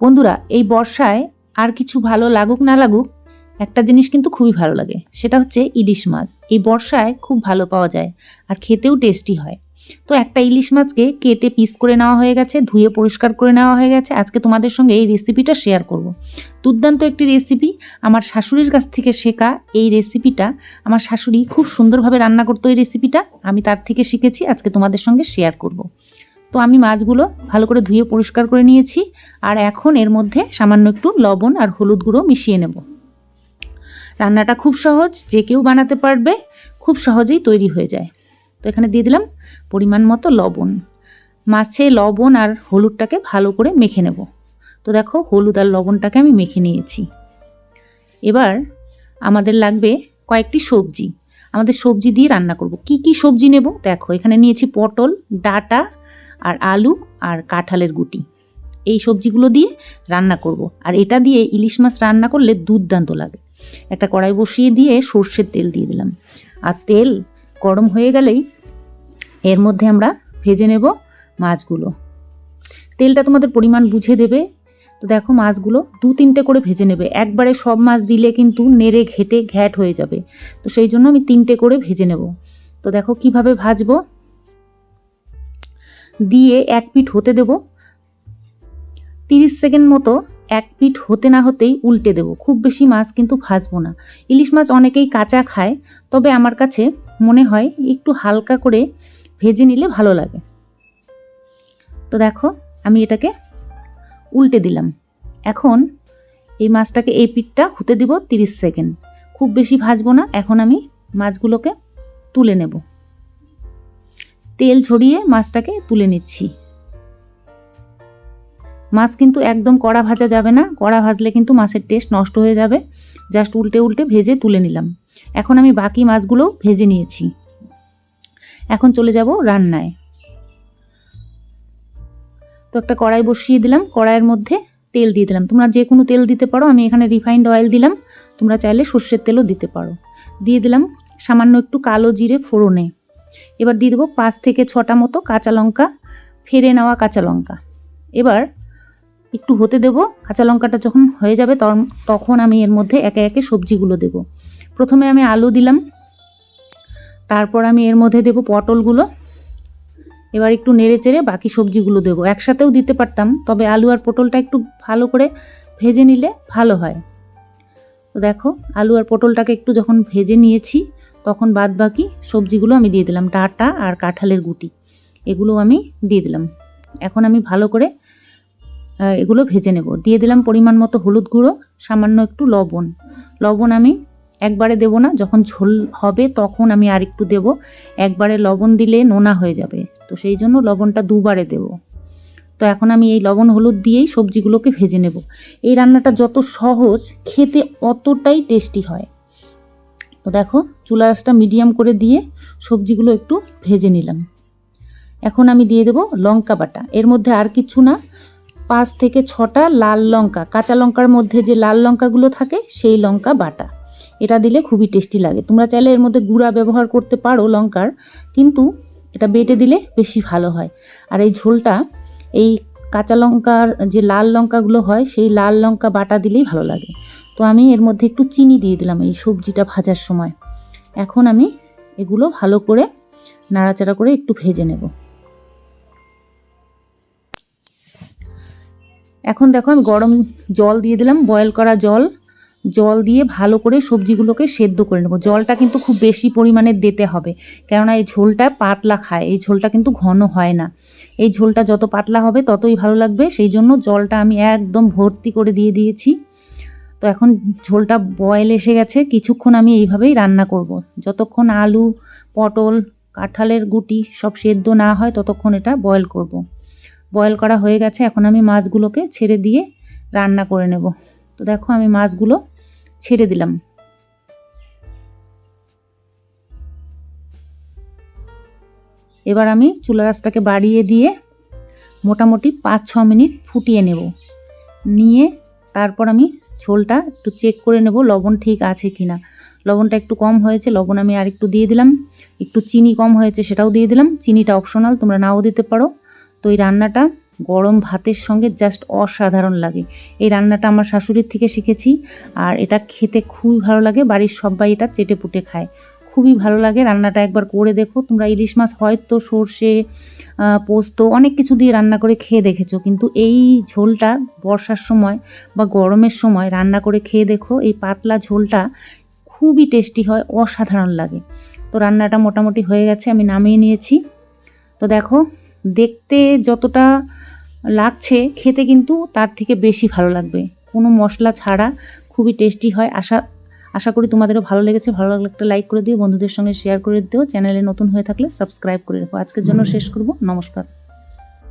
বন্ধুরা, এই বর্ষায় আর কিছু ভালো লাগুক না লাগুক, একটা জিনিস কিন্তু খুবই ভালো লাগে। সেটা হচ্ছে ইলিশ মাছ। এই বর্ষায় খুব ভালো পাওয়া যায় আর খেতেও টেস্টি হয়। তো একটা ইলিশ মাছকে কেটে পিস করে নেওয়া হয়ে গেছে, ধুয়ে পরিষ্কার করে নেওয়া হয়ে গেছে। আজকে তোমাদের সঙ্গে এই রেসিপিটা শেয়ার করব। দুর্দান্ত একটি রেসিপি আমার শাশুড়ির কাছ থেকে শেখা এই রেসিপিটা আমার শাশুড়ি খুব সুন্দরভাবে রান্না করতো এই রেসিপিটা আমি তার থেকে শিখেছি। আজকে তোমাদের সঙ্গে শেয়ার করব। তো আমি মাছগুলো ভালো করে ধুয়ে পরিষ্কার করে নিয়েছি আর এখন এর মধ্যে সামান্য একটু লবণ আর হলুদ গুঁড়ো মিশিয়ে নেব। রান্নাটা খুব সহজ, যে কেউ বানাতে পারবে, খুব সহজেই তৈরি হয়ে যায়। তো এখানে দিয়ে দিলাম পরিমাণ মতো লবণ। মাছে লবণ আর হলুদটাকে ভালো করে মেখে নেব। তো দেখো হলুদ আর লবণটাকে আমি মেখে নিয়েছি। এবার আমাদের লাগবে কয়েকটি সবজি। আমাদের সবজি দিয়ে রান্না করব। কি কি সবজি নেব? দেখো এখানে নিয়েছি পটল, ডাটা আর আলু আর কাঁঠালের গুটি। এই সবজিগুলো দিয়ে রান্না করব। আর এটা দিয়ে ইলিশ মাছ রান্না করলে দুর্দান্ত লাগে। একটা কড়াই বসিয়ে দিয়ে সর্ষের তেল দিয়ে দিলাম। আর তেল গরম হয়ে গেলেই এর মধ্যে আমরা ভেজে নেব মাছগুলো। তেলটা তোমাদের পরিমাণ বুঝে দেবে। তো দেখো মাছগুলো দু তিনটে করে ভেজে নেবে। একবারে সব মাছ দিলে কিন্তু নেড়ে ঘেটে ঘ্যাট হয়ে যাবে। তো সেই জন্য আমি তিনটে করে ভেজে নেব। তো দেখো কীভাবে ভাজবো। দিয়ে এক পিঠ হতে দেব। তিরিশ সেকেন্ড মতো এক পিঠ হতে না হতেই উল্টে দেব। খুব বেশি মাছ কিন্তু ভাজবো না। ইলিশ মাছ অনেকেই কাঁচা খায়, তবে আমার কাছে মনে হয় একটু হালকা করে ভেজে নিলে ভালো লাগে। তো দেখো, আমি এটাকে উল্টে দিলাম। এখন এই মাছটাকে এই পিঠটা হতে দিব তিরিশ সেকেন্ড। খুব বেশি ভাজবো না, এখন আমি মাছগুলোকে তুলে নেব। তেল ছড়িয়ে মাছটাকে তুলে নিচ্ছি। মাছ কিন্তু একদম কড়া ভাজা যাবে না। কড়া ভাজলে কিন্তু মাছের টেস্ট নষ্ট হয়ে যাবে। জাস্ট উল্টে উল্টে ভেজে তুলে নিলাম। এখন আমি বাকি মাছগুলো ভেজে নিয়েছি। এখন চলে যাব রান্নায়। তো একটা কড়াই বসিয়ে দিলাম। কড়াইয়ের মধ্যে তেল দিয়ে দিলাম। তোমরা যে কোনো তেল দিতে পারো। আমি এখানে রিফাইন্ড অয়েল দিলাম। তোমরা চাইলে সর্ষের তেলও দিতে পারো। দিয়ে দিলাম সামান্য একটু কালো জিরে ফোড়নে। এবার দিয়ে দেবো পাঁচ থেকে ছটা মতো কাঁচা লঙ্কা, ফেরে নেওয়া কাঁচা লঙ্কা। এবার একটু হতে দেব, কাঁচা লঙ্কাটা যখন হয়ে যাবে তখন আমি এর মধ্যে একে একে সবজিগুলো দেব। প্রথমে আমি আলু দিলাম, তারপর আমি এর মধ্যে দেব পটলগুলো। এবার একটু নেড়ে চেড়ে বাকি সবজিগুলো দেবো। একসাথেও দিতে পারতাম, তবে আলু আর পটলটা একটু ভালো করে ভেজে নিলে ভালো হয়। তো দেখো, আলু আর পটলটাকে একটু যখন ভেজে নিয়েছি তখন বাদ বাকি সবজিগুলো আমি দিয়ে দিলাম ডাটা আর কাঁঠালের গুটি। এগুলো আমি দিয়ে দিলাম। এখন আমি ভালো করে এগুলো ভেজে নেব। দিয়ে দিলাম পরিমাণ মতো হলুদ গুঁড়ো, সামান্য একটু লবণ। লবণ আমি একবারে দেব না, যখন ঝোল হবে তখন আমি আর একটু দেব। একবারে লবণ দিলে নোনা হয়ে যাবে, তো সেই জন্য লবণটা দুবারে দেব। তো এখন আমি এই লবণ হলুদ দিয়েই সবজিগুলোকে ভেজে নেব। এই রান্নাটা যত সহজ, খেতে অতটাই টেস্টি হয়। তো দেখো, চুলা রাসটা মিডিয়াম করে দিয়ে সবজিগুলো একটু ভেজে নিলাম। এখন আমি দিয়ে দেব লঙ্কা বাটা। এর মধ্যে আর কিছু না, পাঁচ থেকে ছটা লাল লঙ্কা, কাঁচা লঙ্কার মধ্যে যে লাল লঙ্কাগুলো থাকে, সেই লঙ্কা বাটা। এটা দিলে খুবই টেস্টি লাগে। তোমরা চাইলে এর মধ্যে গুঁড়া ব্যবহার করতে পারো লঙ্কার, কিন্তু এটা বেটে দিলে বেশি ভালো হয়। আর এই ঝোলটা, এই কাঁচা লঙ্কার যে লাল লঙ্কাগুলো হয়, সেই লাল লঙ্কা বাটা দিলেই ভালো লাগে। তো আমি এর মধ্যে একটু চিনি দিয়ে দিলাম এই সবজিটা ভাজার সময়। এখন আমি এগুলো ভালো করে নাড়াচাড়া করে একটু ভেজে নেব। এখন দেখো আমি গরম জল দিয়ে দিলাম বয়েল করা জল। জল দিয়ে ভালো করে সবজিগুলোকে সেদ্ধ করে নেব। জলটা কিন্তু খুব বেশি পরিমাণে দিতে হবে, কেননা এই ঝোলটা পাতলা খায়, এই ঝোলটা কিন্তু ঘন হয় না। এই ঝোলটা যত পাতলা হবে ততই ভালো লাগবে, সেই জন্য জলটা আমি একদম ভর্তি করে দিয়ে দিয়েছি। তো এখন ঝোলটা বয়েল এসে গেছে, কিছুক্ষণ আমি এইভাবেই রান্না করব। যতক্ষণ আলু, পটল, কাঁঠালের গুটি সব সেদ্ধ না হয় ততক্ষণ এটা বয়েল করব। বয়েল করা হয়ে গেছে, এখন আমি মাছগুলোকে ছেড়ে দিয়ে রান্না করে নেব তো দেখো আমি মাছগুলো ছেড়ে দিলাম এবার আমি চুলা রাসটাকে বাড়িয়ে দিয়ে মোটামুটি পাঁচ ছ মিনিট ফুটিয়ে নেব নিয়ে তারপর আমি ঝোলটা একটু চেক করে নেব, লবণ ঠিক আছে কি না লবণটা একটু কম হয়েছে, লবণ আমি আর একটু দিয়ে দিলাম। একটু চিনি কম হয়েছে সেটাও দিয়ে দিলাম। চিনিটা অপশনাল তোমরা নাও দিতে পারো। তো এই রান্নাটা গরম ভাতের সঙ্গে জাস্ট অসাধারণ লাগে। এই রান্নাটা আমার শাশুড়ির থেকে শিখেছি, আর এটা খেতে খুবই ভালো লাগে, বাড়ির সবাই এটা চেটে পুটে খায়। খুবই ভালো লাগে। রান্নাটা একবার করে দেখো। তোমরা ইলিশ মাছ হয়তো সর্ষে পোস্ত অনেক কিছু দিয়ে রান্না করে খেয়ে দেখেছ। কিন্তু এই ঝোলটা বর্ষার সময় বা গরমের সময় রান্না করে খেয়ে দেখো, এই পাতলা ঝোলটা খুবই টেস্টি হয়, অসাধারণ লাগে। তো রান্নাটা মোটামুটি হয়ে গেছে, আমি নামিয়ে নিয়েছি। তো দেখো, দেখতে যতটা লাগছে খেতে কিন্তু তার থেকে বেশি ভালো লাগবে। কোনো মশলা ছাড়া খুবই টেস্টি হয়। আশা আশা করি তোমাদেরও ভালো লেগেছে ভালো লাগলে একটা লাইক করে দিও বন্ধুদের সঙ্গে শেয়ার করে দিও চ্যানেলে নতুন হয়ে থাকলে সাবস্ক্রাইব করে রেখো। আজকের জন্য শেষ করব নমস্কার।